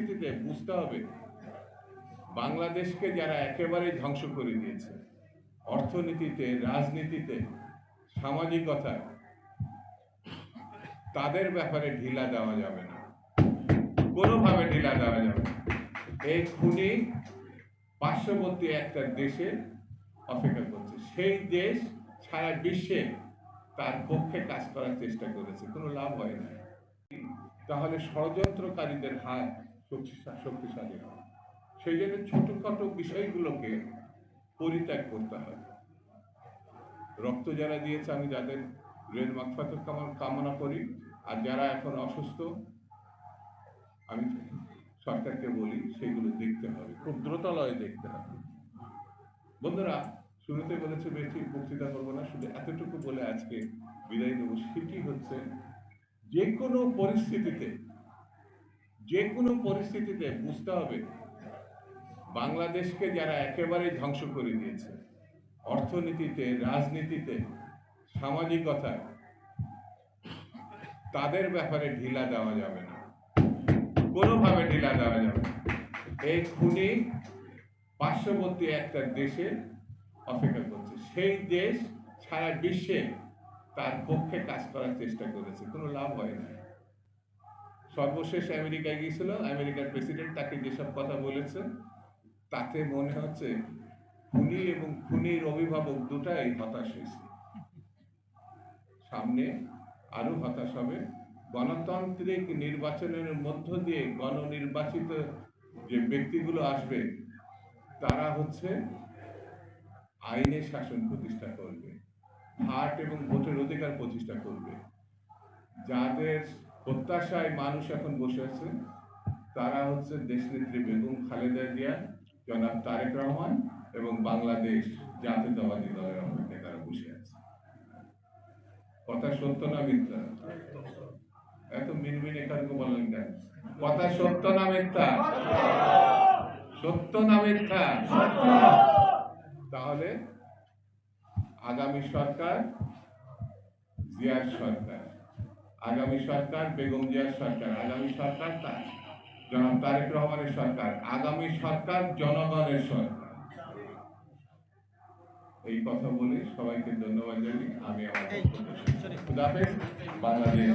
পরিস্থিতিতে বুঝতে হবে বাংলাদেশকে যারা একেবারে ধ্বংস করে দিয়েছে, অর্থনীতিতে, রাজনীতিতে, সামাজিকতায়, তাদের ব্যাপারে ঢিলা দেওয়া যাবে না। কোনোভাবে ঢিলা দেওয়া যাবে এই খুনি পার্শ্ববর্তী একটা দেশে অপেক্ষা করছে। সেই দেশ সারা বিশ্বে তার পক্ষে কাজ করার চেষ্টা করেছে। কোনো লাভ হয় না। তাহলে ষড়যন্ত্রকারীদের হাত শক্তিশালী হয়। সেই জন্য ছোটখাটো বিষয়গুলোকে পরিত্যাগ করতে হবে রক্ত যারা দিয়েছে, আমি যাদের রেল মাকফাতের কামনা করি। আর যারা এখন অসুস্থ, আমি সরকারকে বলি, সেগুলো দেখতে হবে। খুব দ্রুতালয়ে দেখতে হবে। বন্ধুরা, শুরুতে বলেছে, বেশি বক্তৃতা করব না। শুধু এতটুকু বলে আজকে বিদায় দেবো সেটি হচ্ছে, যে কোনো পরিস্থিতিতে যে কোনো পরিস্থিতিতে বুঝতে হবে বাংলাদেশকে যারা একেবারে ধ্বংস করে দিয়েছে, অর্থনীতিতে, রাজনীতিতে, সামাজিকতায়, তাদের ব্যাপারে ঢিলা দেওয়া যাবে না। কোনোভাবে ঢিলা দেওয়া যাবে না। এই খুনি পার্শ্ববর্তী একটা দেশে অপেক্ষা করছে। সেই দেশ সারা বিশ্বে তার পক্ষে কাজ করার চেষ্টা করেছে। কোনো লাভ হয় না। সর্বশেষ আমেরিকায় গিয়েছিল, আমেরিকার প্রেসিডেন্ট তাকে যেসব কথা বলেছেন, তাতে মনে হচ্ছে খুনি এবং খুনির অভিভাবক দুটাই হতাশ হয়েছে। সামনে আরও হতাশ হবে। গণতান্ত্রিক নির্বাচনের মধ্য দিয়ে গণনির্বাচিত যে ব্যক্তিগুলো আসবে, তারা হচ্ছে আইনের শাসন প্রতিষ্ঠা করবে, হাট এবং ভোটের অধিকার প্রতিষ্ঠা করবে। যাদের প্রত্যাশায় মানুষ এখন বসে আছে। তারা হচ্ছে দেশনেত্রী বেগম খালেদা জিয়া, জনাব তারেক রহমান এবং বাংলাদেশ জাতীয়তাবাদী দলের অপেক্ষায় তারা বসে আছে। কথা সত্য না মিথ্যা? এত মিনমিনে কারণ বলেন কেন? কথা সত্য না মিথ্যা? সত্য না মিথ্যা? তাহলে আগামী সরকার, জিয়ার সরকার। আগামী সরকার, বেগম জিয়ার সরকার, আগামী সরকার তার। জনাব তারেক রহমানের সরকার, আগামী সরকার জনগণের সরকার। এই কথা বলে সবাইকে ধন্যবাদ জানি আমি আমার বাংলাদেশ